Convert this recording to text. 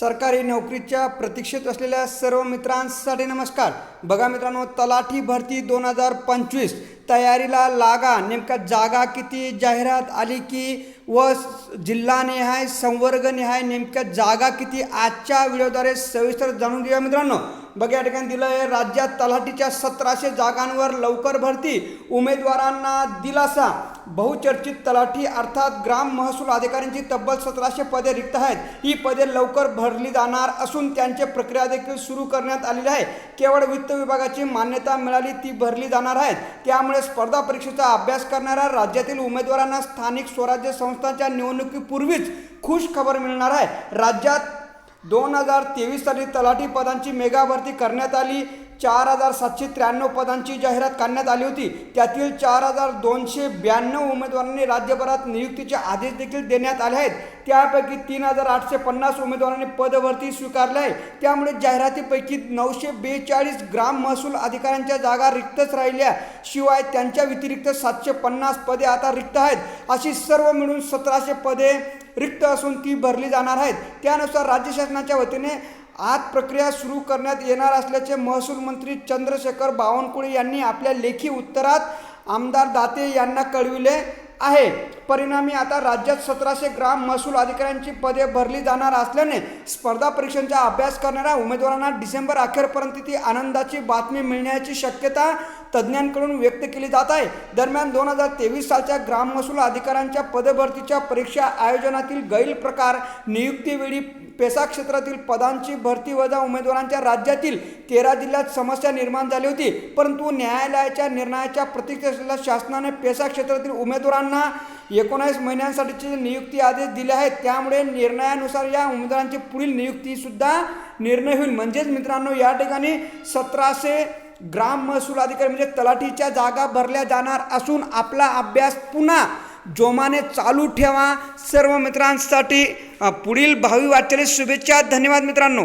सरकारी नोकरीच्या प्रतीक्षेत असलेल्या सर्व मित्रांसाठी नमस्कार. बघा मित्रांनो तलाठी भरती दोन हजार पंचवीस तयारीला लागा. नेमका जागा किती जाहिरात आली की व जिल्हानिहाय संवर्गनिहाय नेमक्या जागा किती आजच्या व्हिडिओद्वारे सविस्तर जाणून घेऊया मित्रांनो. बघा या ठिकाणी दिलं आहे राज्यात तलाठीच्या सतराशे जागांवर लवकर भरती. उमेदवारांना दिलासा. बहुचर्चित तलाठी अर्थात ग्राम महसूल अधिकाऱ्यांची तब्बल सतराशे पदे रिक्त आहेत. ही पदे लवकर भरली जाणार असून त्यांचे प्रक्रिया देखील सुरू करण्यात आलेली आहे. केवळ वित्त विभागाची मान्यता मिळाली ती भरली जाणार आहेत त्यामुळे स्पर्धा परीक्षेचा अभ्यास करणाऱ्या राज्यातील उमेदवारांना स्थानिक स्वराज्य संस्थांच्या निवडणुकीपूर्वीच खुश खबर मिळणार आहे. राज्यात दोन हजार तेवीस साली तलाठी पदांची मेगा भरती करण्यात आली. चार हजार सातशे त्र्याण्णव पदांची जाहिरात काढण्यात आली होती. त्यातील चार हजार दोनशे ब्याण्णव उमेदवारांनी राज्यभरात नियुक्तीचे आदेश देखील देण्यात आले आहेत. त्यापैकी तीन हजार आठशे पन्नास उमेदवारांनी पदभरती स्वीकारली आहे. त्यामुळे जाहिरातीपैकी नऊशे बेचाळीस ग्राम महसूल अधिकाऱ्यांच्या जागा रिक्तच राहिल्या शिवाय त्यांच्या व्यतिरिक्त सातशे पन्नास पदे आता रिक्त आहेत. अशी सर्व मिळून सतराशे पदे रिक्त असून ती भरली जाणार आहेत. त्यानुसार राज्य शासनाच्या वतीने आज प्रक्रिया सुरू करण्यात येणार असल्याचे महसूल मंत्री चंद्रशेखर बावनकुळे यांनी आपल्या लेखी उत्तरात आमदार दाते यांना कळविले आहे. परिणामी आता राज्यात सतराशे ग्राम महसूल अधिकाऱ्यांची पदे भरली जाणार असल्याने स्पर्धा परीक्षांचा अभ्यास करणाऱ्या उमेदवारांना डिसेंबर अखेरपर्यंत ती आनंदाची बातमी मिळण्याची शक्यता तज्ज्ञांकडून व्यक्त केली जात आहे. दरम्यान दोन हजार तेवीस सालच्या ग्राम महसूल अधिकाऱ्यांच्या पदभरतीच्या परीक्षा आयोजनातील गैरप्रकार नियुक्तीवेळी पेसा क्षेत्रातील पदांची भरती वजा उमेदवारांच्या राज्यातील तेरा जिल्ह्यात समस्या निर्माण झाली होती. परंतु न्यायालयाच्या निर्णयाच्या प्रतीक्षेत शासनाने पेसा क्षेत्रातील उमेदवारांना एकोणावीस महिन्यांसाठीचे नियुक्ती आदेश दिले आहेत. त्यामुळे निर्णयानुसार या उमेदवारांची पुढील नियुक्तीसुद्धा निर्णय होईल. म्हणजेच मित्रांनो या ठिकाणी सतराशे ग्राम महसूल अधिकारी म्हणजे तलाठीच्या जागा भरल्या जाणार असून आपला अभ्यास पुन्हा जोमाने चालू ठेवा. सर्व मित्रांसाठी पुढील भावी वाटचालीस शुभेच्छा. धन्यवाद मित्रांनो.